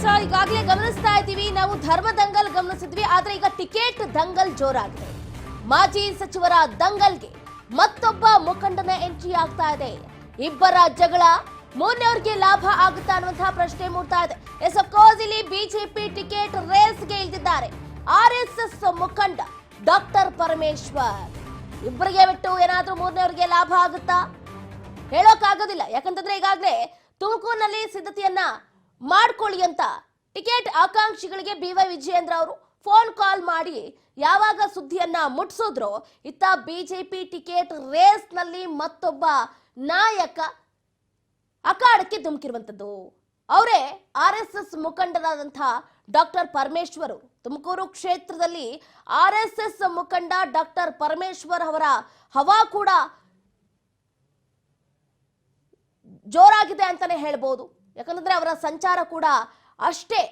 S ಈಗಾಗಲೇ ಗಮನಿಸ್ತಾ ಇದ್ದೀವಿ, ನಾವು ಧರ್ಮ ದಂಗಲ್ ಗಮನಿಸಿದ್ವಿ, ಆದ್ರೆ ಈಗ ಟಿಕೆಟ್ ದಂಗಲ್ ಜೋರಾಗಿದೆ. ಮಾಜಿ ಸಚಿವರ ದಂಗಲ್ಗೆ ಮತ್ತೊಬ್ಬ ಮುಖಂಡನ ಎಂಟ್ರಿ ಆಗ್ತಾ ಇದೆ. ಇಬ್ಬರ ಜಗಳ ಮೂರನೇವ್ರಿಗೆ ಲಾಭ ಆಗುತ್ತಾ ಅನ್ನುವಂತಹ ಪ್ರಶ್ನೆ ಮೂಡ್ತಾ ಇದೆ. ಎಸ್ ಅಫ್ಕೋರ್ಸ್ ಇಲ್ಲಿ ಬಿಜೆಪಿ ಟಿಕೆಟ್ ರೇಸ್ಗೆ ಇಳಿದಿದ್ದಾರೆ. ಆರ್ ಎಸ್ ಎಸ್ ಮುಖಂಡ ಡಾಕ್ಟರ್ ಪರಮೇಶ್ವರ್. ಇಬ್ಬರಿಗೆ ಬಿಟ್ಟು ಏನಾದ್ರೂ ಮೂರನೇವ್ರಿಗೆ ಲಾಭ ಆಗುತ್ತಾ? ಹೇಳೋಕ್ಕಾಗೋದಿಲ್ಲ. ಯಾಕಂತಂದ್ರೆ ಈಗಾಗಲೇ ತುಮಕೂರಿನಲ್ಲಿ ಸಿದ್ಧತೆಯನ್ನ ಮಾಡ್ಕೊಳ್ಳಿ ಅಂತ ಟಿಕೆಟ್ ಆಕಾಂಕ್ಷಿಗಳಿಗೆ ಬಿ ವೈ ವಿಜಯೇಂದ್ರ ಅವರು ಫೋನ್ ಕಾಲ್ ಮಾಡಿ ಯಾವಾಗ ಸುದ್ದಿಯನ್ನ ಮುಟ್ಸಿದ್ರು ಇತ್ತ ಬಿಜೆಪಿ ಟಿಕೆಟ್ ರೇಸ್ನಲ್ಲಿ ಮತ್ತೊಬ್ಬ ನಾಯಕ ಅಖಾಡಕ್ಕೆ ಧುಮುಕಿರುವಂಥದ್ದು. ಅವರೇ ಆರ್ ಎಸ್ ಎಸ್ ಮುಖಂಡರಾದಂಥ ಡಾಕ್ಟರ್ ಪರಮೇಶ್ವರ್. ತುಮಕೂರು ಕ್ಷೇತ್ರದಲ್ಲಿ ಆರ್ ಎಸ್ ಎಸ್ ಮುಖಂಡ ಡಾಕ್ಟರ್ ಪರಮೇಶ್ವರ್ ಅವರ ಹವಾ ಕೂಡ ಜೋರಾಗಿದೆ ಅಂತಾನೆ ಹೇಳ್ಬೋದು. ಯಾಕಂದ್ರೆ ಅವರ ಸಂಚಾರ ಕೂಡ ಅಷ್ಟೇ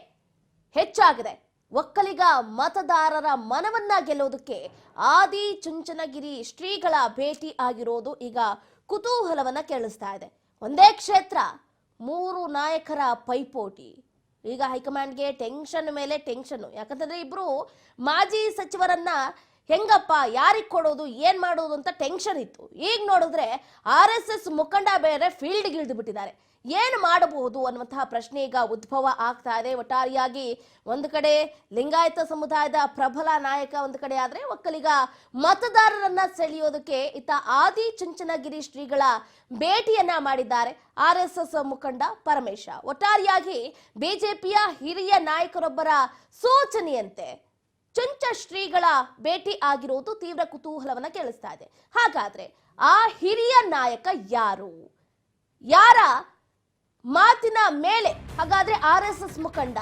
ಹೆಚ್ಚಾಗಿದೆ. ಒಕ್ಕಲಿಗ ಮತದಾರರ ಮನವನ್ನ ಗೆಲ್ಲೋದಕ್ಕೆ ಆದಿ ಚುಂಚನಗಿರಿ ಶ್ರೀಗಳ ಭೇಟಿ ಆಗಿರೋದು ಈಗ ಕುತೂಹಲವನ್ನ ಕೇಳಿಸ್ತಾ ಇದೆ. ಒಂದೇ ಕ್ಷೇತ್ರ, ಮೂರು ನಾಯಕರ ಪೈಪೋಟಿ. ಈಗ ಹೈಕಮಾಂಡ್ಗೆ ಟೆನ್ಷನ್ ಮೇಲೆ ಟೆನ್ಷನ್. ಯಾಕಂತಂದ್ರೆ ಇಬ್ರು ಮಾಜಿ ಸಚಿವರನ್ನ ಹೆಂಗಪ್ಪ, ಯಾರಿಗೆ ಕೊಡೋದು, ಏನ್ ಮಾಡೋದು ಅಂತ ಟೆನ್ಷನ್ ಇತ್ತು. ಈಗ ನೋಡಿದ್ರೆ ಆರ್ ಎಸ್ ಎಸ್ ಮುಖಂಡ ಬೇರೆ ಫೀಲ್ಡ್ಗೆ ಇಳಿದು ಬಿಟ್ಟಿದ್ದಾರೆ ಏನು ಮಾಡಬಹುದು ಅನ್ನುವಂತಹ ಪ್ರಶ್ನೆ ಈಗ ಉದ್ಭವ ಆಗ್ತಾ ಇದೆ. ಒಟ್ಟಾರಿಯಾಗಿ ಒಂದು ಕಡೆ ಲಿಂಗಾಯತ ಸಮುದಾಯದ ಪ್ರಬಲ ನಾಯಕ, ಒಂದು ಕಡೆ ಆದ್ರೆ ಒಕ್ಕಲಿಗ ಮತದಾರರನ್ನ ಸೆಳೆಯೋದಕ್ಕೆ ಇತ್ತ ಆದಿ ಚುಂಚನಗಿರಿ ಶ್ರೀಗಳ ಭೇಟಿಯನ್ನ ಮಾಡಿದ್ದಾರೆ ಆರ್ ಎಸ್ ಎಸ್ ಮುಖಂಡ ಪರಮೇಶ. ಒಟ್ಟಾರೆಯಾಗಿ ಬಿಜೆಪಿಯ ಹಿರಿಯ ನಾಯಕರೊಬ್ಬರ ಸೂಚನೆಯಂತೆ ಚುಂಚ ಶ್ರೀಗಳ ಭೇಟಿ ಆಗಿರುವುದು ತೀವ್ರ ಕುತೂಹಲವನ್ನ ಕೇಳಿಸ್ತಾ ಇದೆ. ಹಾಗಾದ್ರೆ ಆ ಹಿರಿಯ ನಾಯಕ ಯಾರು? ಯಾರ ಮಾತಿನ ಮೇಲೆ, ಹಾಗಾದ್ರೆ ಆರ್ ಎಸ್ ಎಸ್ ಮುಖಂಡ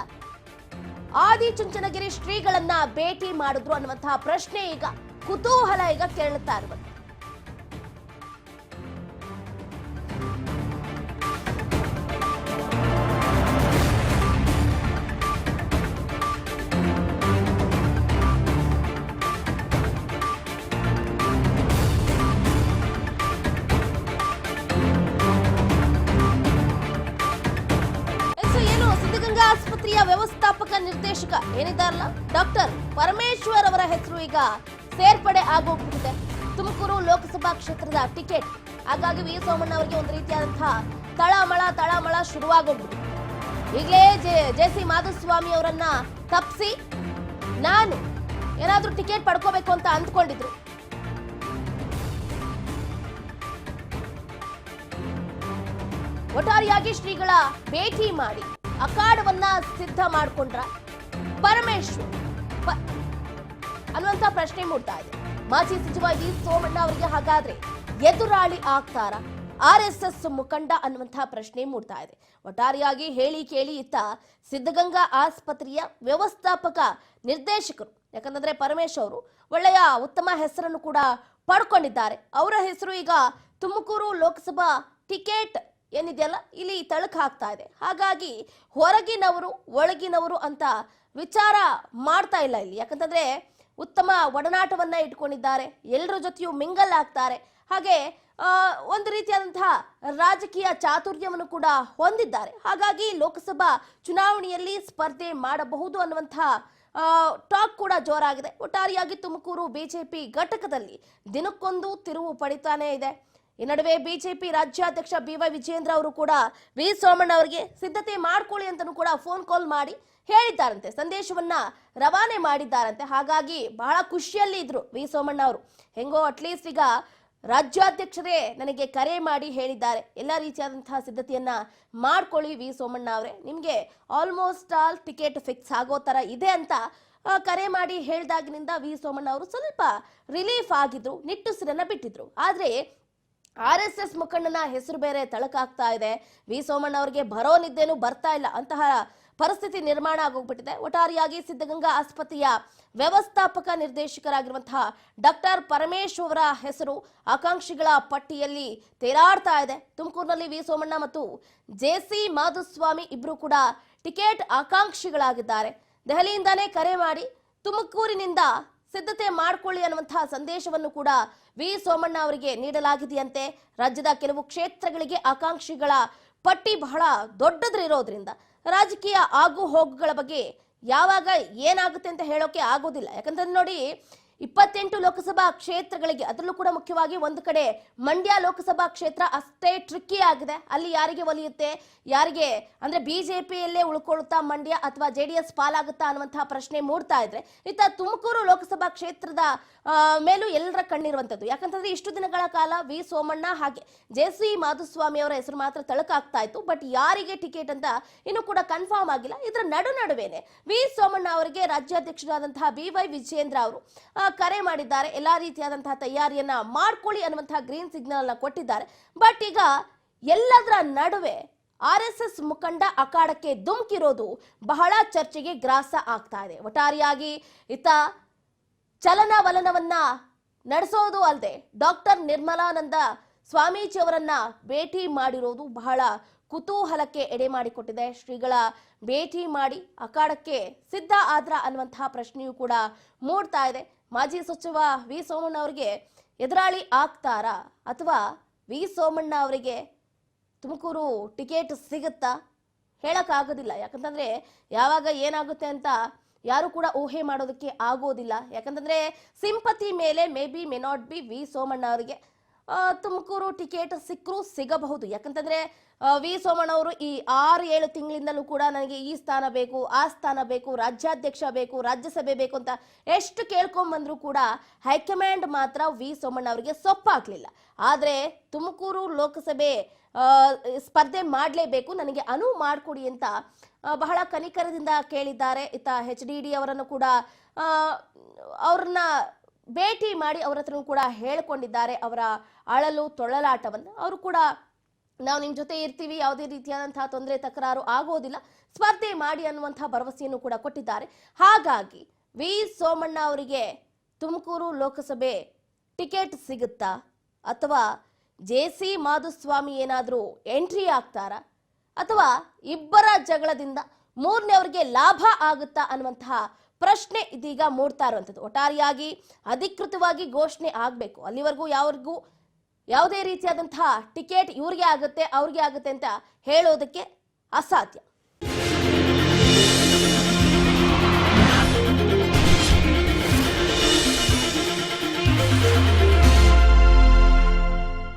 ಆದಿ ಚುಂಚನಗಿರಿ ಶ್ರೀಗಳನ್ನ ಭೇಟಿ ಮಾಡಿದ್ರು ಅನ್ನುವಂತಹ ಪ್ರಶ್ನೆ ಈಗ ಕುತೂಹಲ ಈಗ ಕೇಳುತ್ತಾ ಇರುವುದು ನಿರ್ದೇಶಕ ಏನಿದ್ದಾರಲ್ಲ ಡಾಕ್ಟರ್ ಪರಮೇಶ್ವರ್ ಅವರ ಹೆಸರು ಈಗ ಸೇರ್ಪಡೆ ಆಗೋಗ್ಬಿಟ್ಟಿದೆ. ತುಮಕೂರು ಲೋಕಸಭಾ ಕ್ಷೇತ್ರದ ಟಿಕೆಟ್. ಹಾಗಾಗಿ ವಿ ಸೋಮಣ್ಣ ಅವರಿಗೆ ಒಂದು ರೀತಿಯಾದಂತಹ ತಳಮಳ ತಳಮಳ ಶುರುವಾಗೋಗ್ಬಿಟ್ಟಿದೆ. ಈಗಲೇ ಜೆ ಜೆ ಸಿ ಮಾಧುಸ್ವಾಮಿ ಅವರನ್ನ ತಪ್ಪಿಸಿ ನಾನು ಏನಾದರೂ ಟಿಕೆಟ್ ಪಡ್ಕೋಬೇಕು ಅಂತ ಅಂದ್ಕೊಂಡಿದ್ರು. ಒಟ್ಟಾರೆಯಾಗಿ ಶ್ರೀಗಳ ಭೇಟಿ ಮಾಡಿ. ಅಖಾಡವನ್ನ ಸಿದ್ಧ ಮಾಡ್ಕೊಂಡ್ರ ಪರಮೇಶ್ವರ್. ಅನ್ನುವಂತ ಪ್ರಶ್ನೆ ಮೂಡ್ತಾ ಇದೆ. ಮಾಜಿ ಸಚಿವ ವಿ ಸೋಮಣ್ಣ ಅವರಿಗೆ ಹಾಗಾದ್ರೆ ಎದುರಾಳಿ ಆಗ್ತಾರ ಆರ್ ಎಸ್ ಎಸ್ ಮುಖಂಡ ಅನ್ನುವಂತಹ ಪ್ರಶ್ನೆ ಮೂಡ್ತಾ ಇದೆ. ಒಟ್ಟಾರೆಯಾಗಿ ಹೇಳಿ ಕೇಳಿ ಇತ್ತ ಸಿದ್ಧಗಂಗಾ ಆಸ್ಪತ್ರೆಯ ವ್ಯವಸ್ಥಾಪಕ ನಿರ್ದೇಶಕರು. ಯಾಕಂತಂದ್ರೆ ಪರಮೇಶ್ ಅವರು ಒಳ್ಳೆಯ ಉತ್ತಮ ಹೆಸರನ್ನು ಕೂಡ ಪಡ್ಕೊಂಡಿದ್ದಾರೆ. ಅವರ ಹೆಸರು ಈಗ ತುಮಕೂರು ಲೋಕಸಭಾ ಟಿಕೆಟ್ ಏನಿದೆಯಲ್ಲ? ಇಲ್ಲಿ ತಳಕು ಹಾಕ್ತಾ ಇದೆ. ಹಾಗಾಗಿ ಹೊರಗಿನವರು, ಒಳಗಿನವರು ಅಂತ ವಿಚಾರ ಮಾಡ್ತಾ ಇಲ್ಲ ಇಲ್ಲಿ. ಯಾಕಂತಂದ್ರೆ ಉತ್ತಮ ಒಡನಾಟವನ್ನ ಇಟ್ಕೊಂಡಿದ್ದಾರೆ. ಎಲ್ಲರ ಜೊತೆಯೂ ಮಿಂಗಲ್ ಆಗ್ತಾರೆ. ಹಾಗೆ ಒಂದು ರೀತಿಯಾದಂತಹ ರಾಜಕೀಯ ಚಾತುರ್ಯವನ್ನು ಕೂಡ ಹೊಂದಿದ್ದಾರೆ. ಹಾಗಾಗಿ ಲೋಕಸಭಾ ಚುನಾವಣೆಯಲ್ಲಿ ಸ್ಪರ್ಧೆ ಮಾಡಬಹುದು ಅನ್ನುವಂತಹ ಟಾಕ್ ಕೂಡ ಜೋರಾಗಿದೆ. ಒಟ್ಟಾರೆಯಾಗಿ ತುಮಕೂರು ಬಿಜೆಪಿ ಘಟಕದಲ್ಲಿ ದಿನಕ್ಕೊಂದು ತಿರುವು ಪಡಿತಾನೇ ಇದೆ. ಈ ನಡುವೆ ಬಿಜೆಪಿ ರಾಜ್ಯಾಧ್ಯಕ್ಷ ಬಿ ವೈ ವಿಜೇಂದ್ರ ಅವರು ಕೂಡ ವಿ ಸೋಮಣ್ಣ ಅವರಿಗೆ ಸಿದ್ಧತೆ ಮಾಡ್ಕೊಳ್ಳಿ ಅಂತಲೂ ಕೂಡ ಫೋನ್ ಕಾಲ್ ಮಾಡಿ ಹೇಳಿದ್ದಾರಂತೆ. ಸಂದೇಶವನ್ನ ರವಾನೆ ಮಾಡಿದ್ದಾರಂತೆ. ಹಾಗಾಗಿ ಬಹಳ ಖುಷಿಯಲ್ಲಿ ಇದ್ರು ವಿ ಸೋಮಣ್ಣ ಅವರು. ಹೆಂಗೋ ಅಟ್ಲೀಸ್ಟ್ ಈಗ ರಾಜ್ಯಾಧ್ಯಕ್ಷರೇ ನನಗೆ ಕರೆ ಮಾಡಿ ಹೇಳಿದ್ದಾರೆ. ಎಲ್ಲ ರೀತಿಯಾದಂತಹ ಸಿದ್ಧತೆಯನ್ನ ಮಾಡ್ಕೊಳ್ಳಿ ವಿ ಸೋಮಣ್ಣ ಅವರೇ. ನಿಮಗೆ ಆಲ್ಮೋಸ್ಟ್ ಆಲ್ ಟಿಕೆಟ್ ಫಿಕ್ಸ್ ಆಗೋ ತರ ಇದೆ ಅಂತ ಕರೆ ಮಾಡಿ ಹೇಳಿದಾಗಿನಿಂದ ವಿ ಸೋಮಣ್ಣ ಅವರು ಸ್ವಲ್ಪ ರಿಲೀಫ್ ಆಗಿದ್ರು, ನಿಟ್ಟುಸಿರನ್ನ ಬಿಟ್ಟಿದ್ರು. ಆದ್ರೆ ಆರ್ ಎಸ್ ಎಸ್ ಮುಖಂಡನ ಹೆಸರು ಬೇರೆ ತಳಕಾಗ್ತಾ ಇದೆ. ವಿ ಸೋಮಣ್ಣ ಅವರಿಗೆ ಬರೋ ನಿದ್ದೇನು ಬರ್ತಾ ಇಲ್ಲ. ಅಂತಹ ಪರಿಸ್ಥಿತಿ ನಿರ್ಮಾಣ ಆಗೋಗ್ಬಿಟ್ಟಿದೆ. ಒಟ್ಟಾರೆಯಾಗಿ ಸಿದ್ಧಗಂಗಾ ಆಸ್ಪತ್ರೆಯ ವ್ಯವಸ್ಥಾಪಕ ನಿರ್ದೇಶಕರಾಗಿರುವಂತಹ ಡಾಕ್ಟರ್ ಪರಮೇಶ್ ಅವರ ಹೆಸರು ಆಕಾಂಕ್ಷಿಗಳ ಪಟ್ಟಿಯಲ್ಲಿ ತೇರಾಡ್ತಾ ಇದೆ. ತುಮಕೂರಿನಲ್ಲಿ ವಿ ಸೋಮಣ್ಣ ಮತ್ತು ಜೆ ಸಿ ಮಾಧುಸ್ವಾಮಿ ಇಬ್ರು ಕೂಡ ಟಿಕೆಟ್ ಆಕಾಂಕ್ಷಿಗಳಾಗಿದ್ದಾರೆ. ದೆಹಲಿಯಿಂದಾನೇ ಕರೆ ಮಾಡಿ ತುಮಕೂರಿನಿಂದ ಸಿದ್ಧತೆ ಮಾಡಿಕೊಳ್ಳಿ ಅನ್ನುವಂತಹ ಸಂದೇಶವನ್ನು ಕೂಡ ವಿ. ಸೋಮಣ್ಣ ಅವರಿಗೆ ನೀಡಲಾಗಿದೆಯಂತೆ. ರಾಜ್ಯದ ಕೆಲವು ಕ್ಷೇತ್ರಗಳಿಗೆ ಆಕಾಂಕ್ಷಿಗಳ ಪಟ್ಟಿ ಬಹಳ ದೊಡ್ಡದ್ರಿರೋದ್ರಿಂದ ರಾಜಕೀಯ ಆಗು ಹೋಗುಗಳ ಬಗ್ಗೆ ಯಾವಾಗ ಏನಾಗುತ್ತೆ ಅಂತ ಹೇಳೋಕೆ ಆಗೋದಿಲ್ಲ. ಯಾಕಂದ್ರೆ ನೋಡಿ ಇಪ್ಪತ್ತೆಂಟು ಲೋಕಸಭಾ ಕ್ಷೇತ್ರಗಳಿಗೆ, ಅದರಲ್ಲೂ ಕೂಡ ಮುಖ್ಯವಾಗಿ ಒಂದು ಕಡೆ ಮಂಡ್ಯ ಲೋಕಸಭಾ ಕ್ಷೇತ್ರ ಅಷ್ಟೇ ಟ್ರಿಕ್ಕಿ ಆಗಿದೆ. ಅಲ್ಲಿ ಯಾರಿಗೆ ಒಲಿಯುತ್ತೆ, ಯಾರಿಗೆ ಅಂದ್ರೆ ಬಿಜೆಪಿಯಲ್ಲೇ ಉಳ್ಕೊಳ್ತಾ ಮಂಡ್ಯ ಅಥವಾ ಜೆ ಡಿ ಎಸ್ ಪಾಲಾಗುತ್ತಾ ಅನ್ನುವಂತಹ ಪ್ರಶ್ನೆ ಮೂಡ್ತಾ ಇದ್ರೆ, ಇತ್ತ ತುಮಕೂರು ಲೋಕಸಭಾ ಕ್ಷೇತ್ರದ ಮೇಲೂ ಎಲ್ಲರ ಕಣ್ಣಿರುವಂತದ್ದು ಯಾಕಂತಂದ್ರೆ ಇಷ್ಟು ದಿನಗಳ ಕಾಲ ವಿ ಸೋಮಣ್ಣ ಹಾಗೆ ಜೆ ಸಿ ಮಾಧುಸ್ವಾಮಿ ಅವರ ಹೆಸರು ಮಾತ್ರ ತಳಕಾಗ್ತಾ ಇತ್ತು. ಬಟ್ ಯಾರಿಗೆ ಟಿಕೆಟ್ ಅಂತ ಇನ್ನು ಕೂಡ ಕನ್ಫರ್ಮ್ ಆಗಿಲ್ಲ. ಇದರ ನಡು ನಡುವೆನೆ ವಿ ಸೋಮಣ್ಣ ಅವರಿಗೆ ರಾಜ್ಯಾಧ್ಯಕ್ಷರಾದಂತಹ ಬಿ ವೈ ವಿಜಯೇಂದ್ರ ಅವರು ಕರೆ ಮಾಡಿದ್ದಾರೆ. ಎಲ್ಲ ರೀತಿಯಾದಂತಹ ತಯಾರಿಯನ್ನ ಮಾಡ್ಕೊಳ್ಳಿ ಅನ್ನುವಂತಹ ಗ್ರೀನ್ ಸಿಗ್ನಲ್ ಅನ್ನ ಕೊಟ್ಟಿದ್ದಾರೆ. ಬಟ್ ಈಗ ಎಲ್ಲದರ ನಡುವೆ ಆರ್ ಎಸ್ ಎಸ್ ಮುಖಂಡ ಅಖಾಡಕ್ಕೆ ಧುಮುಕಿರೋದು ಬಹಳ ಚರ್ಚೆಗೆ ಗ್ರಾಸ ಆಗ್ತಾ ಇದೆ. ಒಟ್ಟಾರೆಯಾಗಿ ಇತ್ತ ಚಲನವಲನವನ್ನ ನಡೆಸೋದು ಅಲ್ಲದೆ ಡಾಕ್ಟರ್ ನಿರ್ಮಲಾನಂದ ಸ್ವಾಮೀಜಿ ಅವರನ್ನ ಭೇಟಿ ಮಾಡಿರೋದು ಬಹಳ ಕುತೂಹಲಕ್ಕೆ ಎಡೆ ಮಾಡಿಕೊಟ್ಟಿದೆ. ಶ್ರೀಗಳ ಭೇಟಿ ಮಾಡಿ ಅಖಾಡಕ್ಕೆ ಸಿದ್ಧ ಆದ್ರ ಅನ್ನುವಂತಹ ಪ್ರಶ್ನೆಯೂ ಕೂಡ ಮೂಡ್ತಾ ಇದೆ. ಮಾಜಿ ಸಚಿವ ವಿ. ಸೋಮಣ್ಣ ಅವರಿಗೆ ಎದುರಾಳಿ ಆಗ್ತಾರಾ? ಅಥವಾ ವಿ. ಸೋಮಣ್ಣ ಅವರಿಗೆ ತುಮಕೂರು ಟಿಕೆಟ್ ಸಿಗುತ್ತಾ? ಹೇಳಕ್ಕಾಗೋದಿಲ್ಲ. ಯಾಕಂತಂದ್ರೆ ಯಾವಾಗ ಏನಾಗುತ್ತೆ ಅಂತ ಯಾರು ಕೂಡ ಊಹೆ ಮಾಡೋದಕ್ಕೆ ಆಗೋದಿಲ್ಲ. ಯಾಕಂತಂದ್ರೆ ಸಿಂಪತಿ ಮೇಲೆ may be may not be V. Somanna ಅವರಿಗೆ ತುಮಕೂರು ಟಿಕೆಟ್ ಸಿಕ್ಕರೂ ಸಿಗಬಹುದು. ಯಾಕಂತಂದ್ರೆ ವಿ. ಸೋಮಣ್ಣ ಅವರು ಈ ಆರು, ಏಳು ತಿಂಗಳಿಂದಲೂ ಕೂಡ ನನಗೆ ಈ ಸ್ಥಾನ ಬೇಕು, ಆ ಸ್ಥಾನ ಬೇಕು, ರಾಜ್ಯಾಧ್ಯಕ್ಷ ಬೇಕು, ರಾಜ್ಯಸಭೆ ಬೇಕು ಅಂತ ಎಷ್ಟು ಕೇಳ್ಕೊಂಬಂದ್ರು ಕೂಡ ಹೈಕಮಾಂಡ್ ಮಾತ್ರ ವಿ. ಸೋಮಣ್ಣ ಅವರಿಗೆ ಸೊಪ್ಪಾಗ್ಲಿಲ್ಲ. ಆದ್ರೆ ತುಮಕೂರು ಲೋಕಸಭೆ ಸ್ಪರ್ಧೆ ಮಾಡಲೇಬೇಕು, ನನಗೆ ಅನುವು ಮಾಡಿಕೊಡಿ ಅಂತ ಬಹಳ ಕನಿಕರದಿಂದ ಕೇಳಿದ್ದಾರೆ. ಇತ್ತ ಎಚ್ ಡಿ ಡಿ ಅವರನ್ನು ಕೂಡ ಅವ್ರನ್ನ ಭೇಟಿ ಮಾಡಿ ಅವ್ರ ಹತ್ರನೂ ಕೂಡ ಹೇಳ್ಕೊಂಡಿದ್ದಾರೆ ಅವರ ಅಳಲು ತೊಳಲಾಟವನ್ನು. ಅವರು ಕೂಡ, ನಾವು ನಿಮ್ಮ ಜೊತೆ ಇರ್ತೀವಿ, ಯಾವುದೇ ರೀತಿಯಾದಂತಹ ತೊಂದರೆ, ತಕರಾರು ಆಗೋದಿಲ್ಲ. ಸ್ಪರ್ಧೆ ಮಾಡಿ ಅನ್ನುವಂತಹ ಭರವಸೆಯನ್ನು ಕೂಡ ಕೊಟ್ಟಿದ್ದಾರೆ. ಹಾಗಾಗಿ ವಿ. ಸೋಮಣ್ಣ ಅವರಿಗೆ ತುಮಕೂರು ಲೋಕಸಭೆ ಟಿಕೆಟ್ ಸಿಗುತ್ತಾ? ಅಥವಾ ಜೆ ಸಿ ಮಾಧುಸ್ವಾಮಿ ಏನಾದರೂ ಎಂಟ್ರಿ ಆಗ್ತಾರಾ? ಅಥವಾ ಇಬ್ಬರ ಜಗಳದಿಂದ ಮೂರನೇ ಅವರಿಗೆ ಲಾಭ ಆಗುತ್ತಾ? ಅನ್ನುವಂತಹ ಪ್ರಶ್ನೆ ಇದೀಗ ಮೂಡ್ತಾ ಇರುವಂಥದ್ದು. ಒಟ್ಟಾರೆಯಾಗಿ ಅಧಿಕೃತವಾಗಿ ಘೋಷಣೆ ಆಗಬೇಕು. ಅಲ್ಲಿವರೆಗೂ ಯಾವ್ರಿಗೂ ಯಾವುದೇ ರೀತಿಯಾದಂತಹ ಟಿಕೆಟ್ ಇವ್ರಿಗೆ ಆಗುತ್ತೆ, ಅವ್ರಿಗೆ ಆಗುತ್ತೆ ಅಂತ ಹೇಳೋದಕ್ಕೆ ಅಸಾಧ್ಯ.